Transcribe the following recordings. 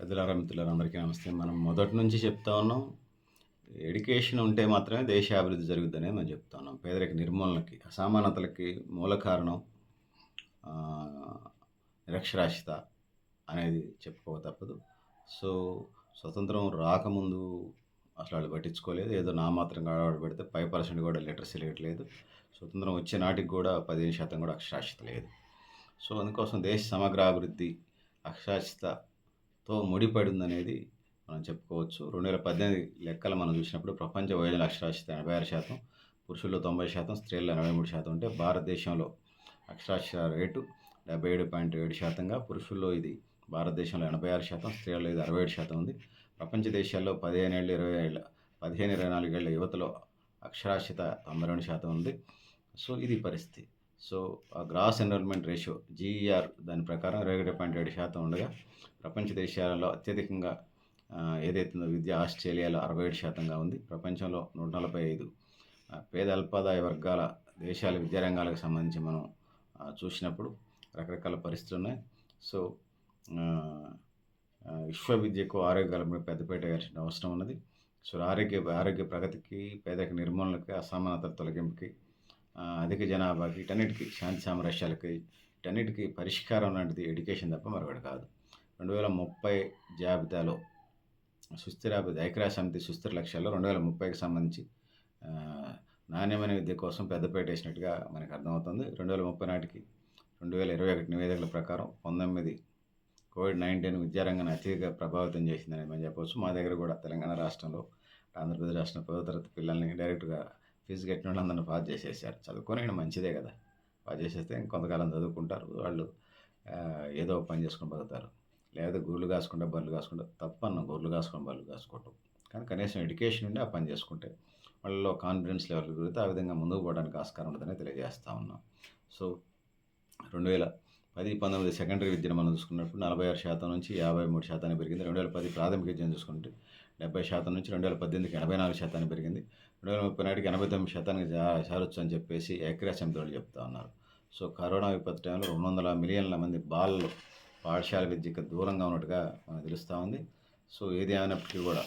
పెద్దలారా మిత్రులారా అందరికీ నమస్తే. మనం మొదటి నుంచి చెప్తా ఉన్నాం ఎడ్యుకేషన్ ఉంటే మాత్రమే దేశ అభివృద్ధి జరుగుతుందని మనం చెప్తా ఉన్నాం. పేదరిక నిర్మూలనకి అసమానతలకి మూల కారణం నిరక్షరాస్యత అనేది చెప్పుకోక తప్పదు. సో స్వతంత్రం రాకముందు అసలు వాళ్ళు పట్టించుకోలేదు. ఏదో నా మాత్రం ఆడవాడు పెడితే ఫైవ్ పర్సెంట్ కూడా లిటరసీ రేట్ లేదు స్వతంత్రం వచ్చే నాటికి కూడా పదిహేను శాతం కూడా అక్షరాస్యత లేదు. సో అందుకోసం దేశ సమగ్ర అభివృద్ధి తో ముడిపడిందనేది మనం చెప్పుకోవచ్చు. రెండు వేల పద్దెనిమిది లెక్కలు మనం చూసినప్పుడు ప్రపంచ వయోజన అక్షరాస్యత ఎనభై ఆరు శాతం పురుషుల్లో తొంభై శాతం స్త్రీల్లో ఎనభై మూడు శాతం ఉంటే భారతదేశంలో అక్షరాస్యత రేటు డెబ్బై ఏడు పాయింట్ ఏడు శాతంగా పురుషుల్లో ఇది భారతదేశంలో ఎనభై ఆరు శాతం స్త్రీల్లో ఇది అరవై ఏడు శాతం ఉంది. ప్రపంచ దేశాల్లో పదిహేను ఏళ్ళు ఇరవై ఏళ్ళ పదిహేను ఇరవై నాలుగేళ్ళ యువతలో అక్షరాస్యత తొంభై రెండు శాతం ఉంది. సో ఇది పరిస్థితి. సో ఆ గ్రాస్ ఎన్రోల్మెంట్ రేషియో జీఈఆర్ దాని ప్రకారం ఇరవై ఒకటి పాయింట్ ఏడు శాతం ఉండగా ప్రపంచ దేశాలలో అత్యధికంగా ఏదైతే విద్య ఆస్ట్రేలియాలో అరవై ఏడు శాతంగా ఉంది. ప్రపంచంలో నూట నలభై ఐదు. పేద అల్పాదాయ వర్గాల దేశాల విద్యారంగాలకు సంబంధించి మనం చూసినప్పుడు రకరకాల పరిస్థితులు ఉన్నాయి. సో విశ్వవిద్యకు ఆరోగ్యాలపై పెద్దపేట వేయాల్సిన అవసరం ఉన్నది. సో ఆరోగ్య ఆరోగ్య ప్రగతికి పేదరిక నిర్మూలనకి అసమానతల తొలగింపుకి అధిక జనాభాకి ఇటన్నిటికీ శాంతి సామరస్యాలకి ఇటన్నిటికీ పరిష్కారం లాంటిది ఎడ్యుకేషన్ తప్ప మరొకటి కాదు. రెండు వేల ముప్పై జాబితాలో సుస్థిరాభివృద్ధి ఐక్యరాజ్య సమితి సుస్థిర లక్ష్యాల్లో రెండు వేల ముప్పైకి సంబంధించి నాణ్యమైన విద్య కోసం పెద్దపేట వేసినట్టుగా మనకు అర్థమవుతుంది. రెండు వేల ముప్పై నాటికి రెండు వేల ఇరవై ఒకటి నివేదికల ప్రకారం పంతొమ్మిది కోవిడ్ నైన్టీన్ విద్యారంగాన్ని అతిగా ప్రభావితం చేసిందని మనం చెప్పవచ్చు. మా దగ్గర కూడా తెలంగాణ రాష్ట్రంలో ఆంధ్రప్రదేశ్ రాష్ట్రం పదో తరగతి పిల్లల్ని డైరెక్ట్గా ఫీజు కట్టిన వాళ్ళు అందరిని పాస్ చేసేసారు. చదువుకొని మంచిదే కదా. పాస్ చేసేస్తే ఇంకొంతకాలం చదువుకుంటారు. వాళ్ళు ఏదో పని చేసుకొని బతుకుతారు. లేదా గూళ్ళు కాసుకుంటా బళ్ళు కాసుకుంటా తప్పన్న. గూళ్ళు కాసుకొని బళ్ళు కాసుకోవటం. కానీ కనీసం ఎడ్యుకేషన్ ఉండి ఆ పని చేసుకుంటే వాళ్ళలో కాన్ఫిడెన్స్ లెవెల్ పెరిగితే ఆ విధంగా ముందుకు పోవడానికి ఆస్కారం ఉంటుందని తెలియజేస్తా ఉన్నాం. సో రెండు వేల పది పంతొమ్మిది సెకండరీ విద్యను మనం చూసుకున్నప్పుడు నలభై ఆరు శాతం నుంచి యాభై మూడు శాతానికి పెరిగింది. రెండు వేల పది ప్రాథమిక విద్యను చూసుకుంటే డెబ్బై శాతం నుంచి రెండు వేల పద్దెనిమిదికి ఎనభై నాలుగు శాతానికి పెరిగింది. రెండు వేల ముప్పై నాటికి ఎనభై తొమ్మిది శాతానికి చేరొచ్చు అని చెప్పేసి ఏక్రియా సమితి చెప్తా ఉన్నారు. సో కరోనా విపత్తు టైంలో రెండు వందల మిలియన్ల మంది బాలలు పాఠశాల విద్యకు దూరంగా ఉన్నట్టుగా మనకు తెలుస్తూ ఉంది. సో ఏది అయినప్పటికీ కూడా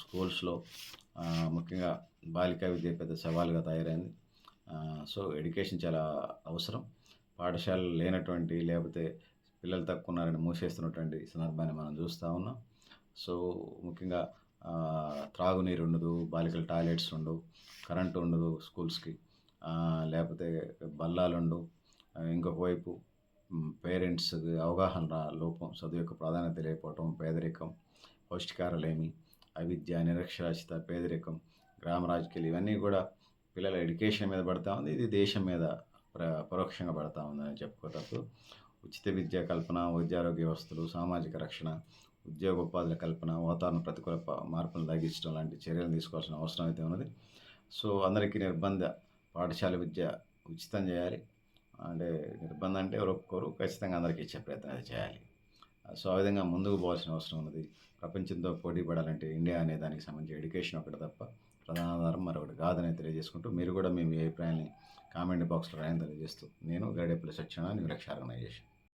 స్కూల్స్లో ముఖ్యంగా బాలికా విద్య పెద్ద సవాలుగా తయారైంది. సో ఎడ్యుకేషన్ చాలా అవసరం. పాఠశాలలు లేనటువంటి లేకపోతే పిల్లలు తక్కువ ఉన్నారని మూసేస్తున్నటువంటి సందర్భాన్ని మనం చూస్తూ ఉన్నాం. సో ముఖ్యంగా త్రాగునీరు ఉండదు బాలికల టాయిలెట్స్ ఉండవు కరెంటు ఉండదు స్కూల్స్కి లేకపోతే బల్లాలు ఉండవు. ఆ, ఇంకొక వైపు పేరెంట్స్ అవగాహన రా లోపం చదువు యొక్క ప్రాధాన్యత లేకపోవటం పేదరికం పౌష్టికారలేమి అవిద్య నిరక్షరాస్యత పేదరికం గ్రామ రాజకీయాలు ఇవన్నీ కూడా పిల్లల ఎడ్యుకేషన్ మీద పడతా ఉంది. ఇది దేశం మీద ప్ర పరోక్షంగా పడతా ఉందని చెప్పుకోటప్పుడు ఉచిత విద్య కల్పన వైద్యారోగ్య వ్యవస్థలు సామాజిక రక్షణ ఉద్యోగ ఉపాధుల కల్పన వాతావరణ ప్రతికూల మార్పులను తగ్గించడం లాంటి చర్యలు తీసుకోవాల్సిన అవసరం అయితే ఉన్నది. సో అందరికీ నిర్బంధ పాఠశాల విద్య ఉచితం చేయాలి. అంటే నిర్బంధం అంటే ఎవరు ఒప్పుకోరు ఖచ్చితంగా అందరికీ ఇచ్చే ప్రయత్నం అయితే చేయాలి. సో ఆ విధంగా ముందుకు పోవాల్సిన అవసరం ఉన్నది. ప్రపంచంతో పోటీ పడాలంటే ఇండియా అనే దానికి సంబంధించి ఎడ్యుకేషన్ ఒకటి తప్ప ప్రధాన ఆధారం మరొకటి కాదని తెలియజేసుకుంటూ మీరు కూడా మేము మీ అభిప్రాయాన్ని కామెంట్ బాక్స్లో రాయని తెలియజేస్తూ నేను గడిపల్లి సత్యనారాయణ నిరక్ష ఆర్గనైజేషన్.